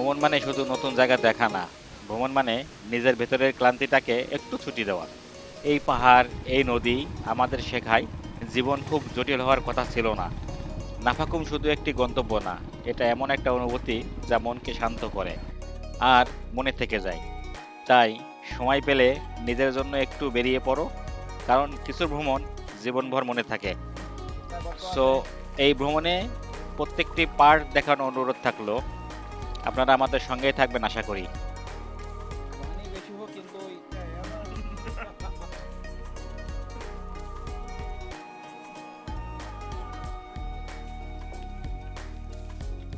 ভ্রমণ মানে শুধু নতুন জায়গা দেখা না। ভ্রমণ মানে নিজের ভেতরের ক্লান্তিটাকে একটু ছুটি দেওয়া। এই পাহাড়, এই নদী আমাদের শেখায় জীবন খুব জটিল হওয়ার কথা ছিল না। নাফাকুম শুধু একটি গন্তব্য না, এটা এমন একটা অনুভূতি যা মনকে শান্ত করে আর মনে থেকে যায়। তাই সময় পেলে নিজের জন্য একটু বেরিয়ে পড়ো, কারণ কিছু ভ্রমণ জীবনভর মনে থাকে। সো এই ভ্রমণে প্রত্যেকটি পার্ট দেখানোর অনুরোধ থাকল। আপনারা আমাদের সঙ্গেই থাকবেন আশা করি।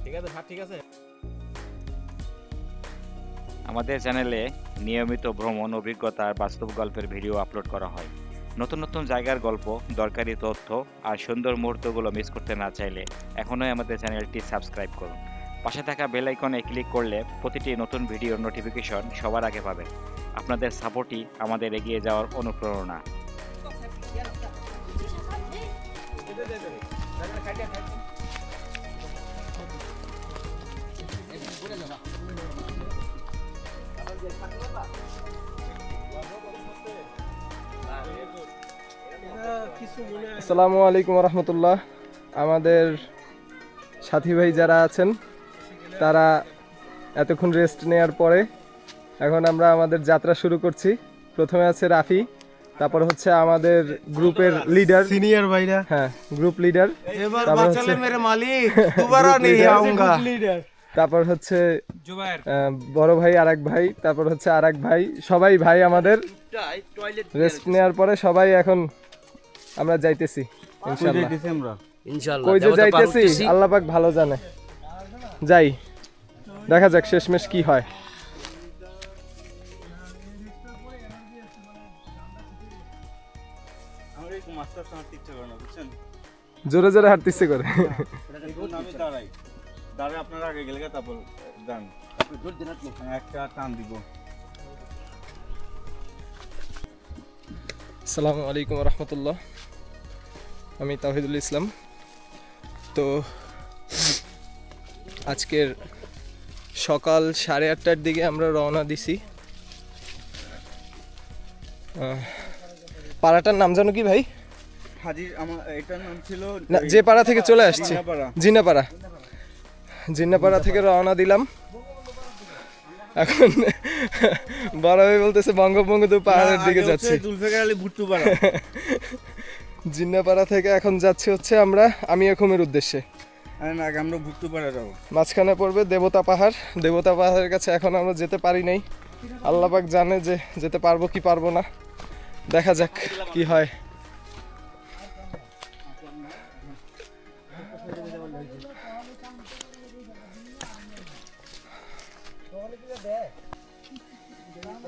ঠিক আছে ঠিক আছে। আমাদের চ্যানেলে নিয়মিত ভ্রমণ অভিজ্ঞতার বাস্তব গল্পের ভিডিও আপলোড করা হয়। নতুন নতুন জায়গার গল্প দরকারি তথ্য আর সুন্দর মুহূর্তগুলো মিস করতে না চাইলে এখনই আমাদের চ্যানেলটি সাবস্ক্রাইব করুন। পাশে থাকা বেল আইকনে ক্লিক করলে প্রতিটি নতুন ভিডিওর নোটিফিকেশন সবার আগে পাবেন। আপনাদের সাপোর্টই আমাদের এগিয়ে যাওয়ার অনুপ্রেরণা। আসসালামু আলাইকুম রহমতুল্লাহ। আমাদের সাথী ভাই যারা আছেন তারা এতক্ষণ রেস্ট নেওয়ার পরে এখন আমরা আমাদের যাত্রা শুরু করছি। প্রথমে আছে রাফি তারপর হচ্ছে আমাদের গ্রুপের লিডার সিনিয়র ভাইরা। হ্যাঁ গ্রুপ লিডার তারপর হচ্ছে মেরে মালিক দুবারা নেই আউঙ্গা তারপর হচ্ছে বড় ভাই আরেক ভাই তারপর হচ্ছে আরেক ভাই সবাই ভাই আমাদের। রেস্ট নেওয়ার পরে সবাই এখন আমরা যাইতেছি ইনশাআল্লাহ। ইনশাআল্লাহ কই যে যাইতেছি আল্লাহ পাক ভালো জানে। যাই দেখা যাক শেষমেশ কি হয়। একটু মাস্টার শোনার ইচ্ছে করে না জোরে জোরে হাঁটতেছে করে। দাঁড়াই আপনারা আগে গেলে তারপর একটা টান দিব। আসসালামু আলাইকুম রহমতুল্লাহ। আমি তাহিদুল ইসলাম। তো আজকের সকাল সাড়ে আটটার দিকে আমরা রওনা দিছি। পাড়াটার নাম জানো কি ভাই? হাজির আমার এটার নাম ছিল না যে পাড়া থেকে চলে আসছি। জিনাপাড়া। জিন্নাপাড়া। থেকে রওনা দিলাম। এখন বড় ভাই বলতেছে বঙ্গবঙ্গু পাহাড়ের দিকে যাচ্ছি। জিন্নাপাড়া থেকে এখন যাচ্ছি হচ্ছে আমরা আমি এখমের উদ্দেশ্যে। আমরা ভুট্টু পাড়া যাব। মাঝখানে পড়বে দেবতা পাহাড়। দেবতা পাহাড়ের কাছে এখন আমরা যেতে পারি নাই। আল্লাহ পাক জানে যে যেতে পারব কি পারব না। দেখা যাক কি হয়।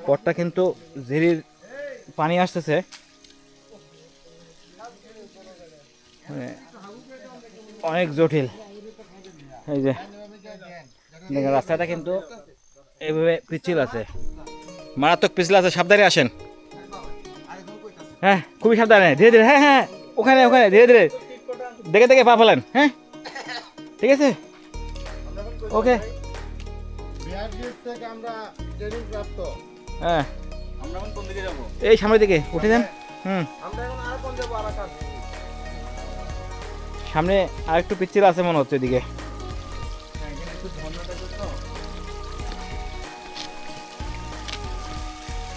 পথটা কিন্তু ঝিরির পানি আসতেছে। মানে অনেক জটিল। এই যে, দেখেন, রাস্তাটা কিন্তু এইভাবে পিচ্ছিল আছে। মারাত্মক পিছলে আছে, সাবধানে আসেন। হ্যাঁ খুবই সাবধানে, ধীরে ধীরে হ্যাঁ হ্যাঁ ওখানে ওখানে, ধীরে ধীরে, দেখে দেখে পা ফেলেন হ্যাঁ। ঠিক আছে? ওকে। হ্যাঁ। এই সামনের দিকে, উঠে যান। হুম। সামনে আর একটু পিচ্ছিল আছে মনে হচ্ছে এদিকে।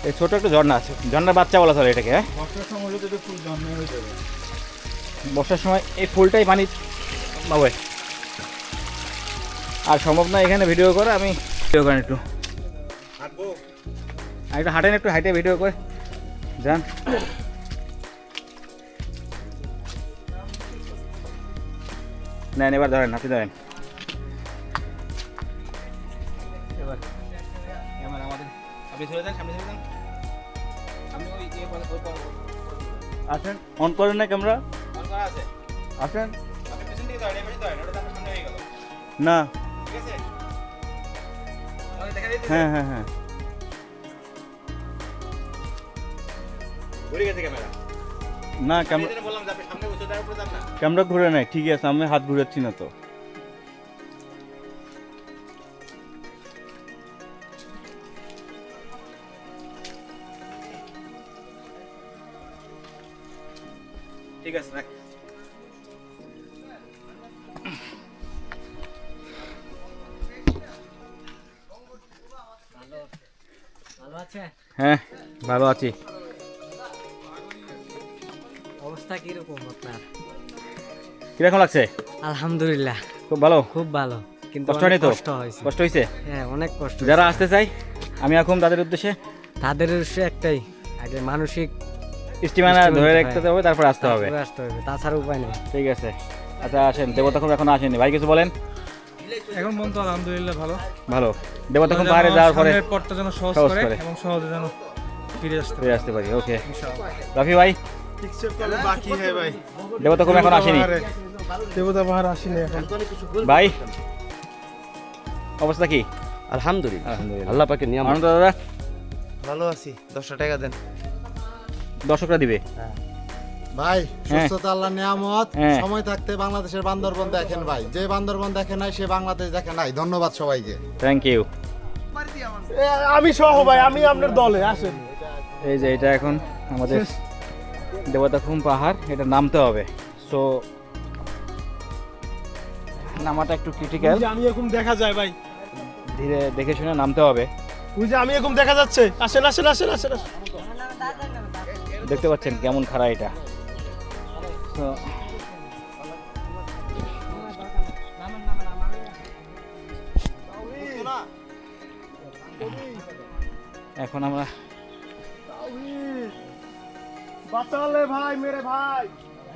এই ছোট একটা ঝর্ণা আছে। ঝর্ণার বাচ্চা বলা চলে এটাকে হ্যাঁ? বর্ষার সময় হলে তো ফুল জন্ম হয়ে যাবে। বর্ষার সময় এই ফুলটাই পানি পাবে। আর সম্ভব না এখানে ভিডিও করে আমি ভিডিও করেন একটু। আর একটু হাঁটেন একটু হাইটে ভিডিও করে। যান। নেন এবার ধরেন হাতে ধরেন। এবার। এবার আমাদের আপনি চলে যান সামনে চলে যান। আসেন অন করেন না ক্যামেরা আসেন। না। হ্যাঁ হ্যাঁ হ্যাঁ। না ক্যামেরা ক্যামেরা ঘুরে নাই ঠিক আছে আমি হাত ঘুরাচ্ছি না তো। ঠিক আছে রাখ। হ্যাঁ ভালো আছি। অবস্থা কীরকম আপনার? কীরকম লাগছে? আলহামদুলিল্লাহ। খুব ভালো? খুব ভালো। কিন্তু কষ্ট হয়নি তো? কষ্ট হয়েছে। হ্যাঁ অনেক কষ্ট যারা আসতে চাই আমি এখন তাদের উদ্দেশ্যে তাদের উদ্দেশ্য একটাই আগে মানসিক স্টিমার স্টিমার ধরে রাখতে হবে তারপর আসতে হবে। আসতে হবে তাছাড়া উপায় নেই। ঠিক আছে। আচ্ছা আসেন। দেবতা খুব এখন আসেনি। ভাই কিছু বলেন? এখন পর্যন্ত আলহামদুলিল্লাহ ভালো। ভালো। দেবতা খুব পাহাড়ে যাওয়ার পরে পথটা যেন সহজ করে। এবং সহজে যেন ফিরে আসতে ফিরে আসতে পারি ওকে। ইনশাআল্লাহ। রাফি ভাই? বাকি হ্যাঁ ভাই দেবতা খুব এখন আসেনি। দেবতা পাহাড় আসেনি এখন। ভাই? অবস্থা কি? আলহামদুলিল্লাহ। আলহামদুলিল্লাহ। আল্লাহ পাকে নিয়ামত। আনন্দ দাদা? ভালো আছি। দশটা টাকা দেন। দর্শকরা দিবে। ভাই হ্যাঁ। সুস্থতা আল্লাহ নিয়ামত। হ্যাঁ। সময় থাকতে বাংলাদেশের বান্দরবন দেখেন ভাই। যে বান্দরবন দেখে নাই সে বাংলাদেশ দেখে নাই। ধন্যবাদ সবাইকে। থ্যাংক ইউ আমি সহ ভাই আমি আপনার দলে আসেন। এই যে এটা এখন আমাদের দেবতা খুম পাহাড় এটা নামতে হবে। সো নামাটা একটু ক্রিটিক্যাল আমি এরকম দেখা যায় ভাই। ধীরে দেখে শুনে নামতে হবে। ওই যে আমি এরকম দেখা যাচ্ছে। আসেন আসেন আসেন আসেন আসেন। দেখতে পাচ্ছেন কেমন খাড়া এটা। তো এখন আমরা বাঁচালে ভাই মেরে ভাই।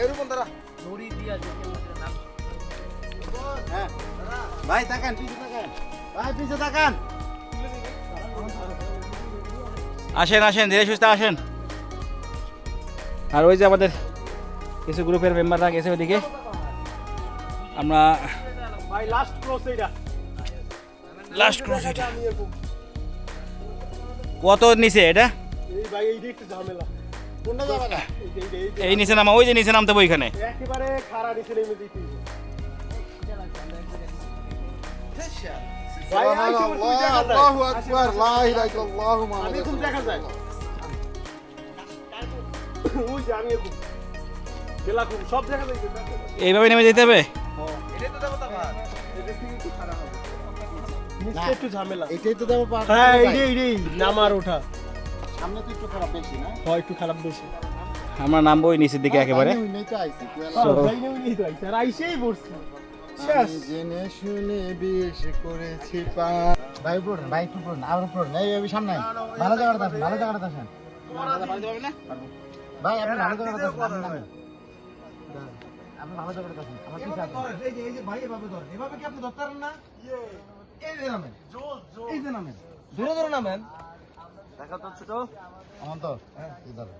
এরকম ভাই তাকান ভাই তাকান আসেন আসেন, ধীরে সুস্থ আসেন। আর ওই যে আমাদের কিছু গ্রুপের মেম্বাররা গেছে ওইদিকে আমরা ভাই লাস্ট ক্রস এইটা। লাস্ট ক্রস এটা কত নিচে এটা? এই ভাই একটু ঝামেলা। কোনটা যাবে না এই এই এই নিচে নামা ওই যে নিচে নামতে ওইখানে। একেবারে খাড়া নিচে নেমে দিতে এইভাবে নেমে যেতে হবে। নিচে একটু ঝামেলা। এটাই তো দেবো পার হ্যাঁ এইটাই এইটাই নামার ওঠা। সামনে তো একটু খারাপ বেশি না? হয় একটু খারাপ বেশি। আমরা নামবো ওই নিচের দিকে একেবারে। আমি নেই তো আইছি তুই হ্যাঁ, আমি জেনে শুনে বিষ করেছি পা। ভাই পড়ুন ভাই একটু পড়ুন আবার পড়ুন এই এই সামনে ভালো জায়গাটা আসেন ভালো জায়গাটা আসেন ভাই আপনি ভালো জায়গাটা আসেন আপনি ভালো জায়গাটা আসেন আমার পিছে আসেন এই যে এই যে ভাই এভাবে ধরেন। এভাবে কি আপনি ধরতে পারেন না? এই যে নামেন। এই যে নামেন। ধরে ধরে নামেন। দেখা তো? ছোট আমার তো ধরো।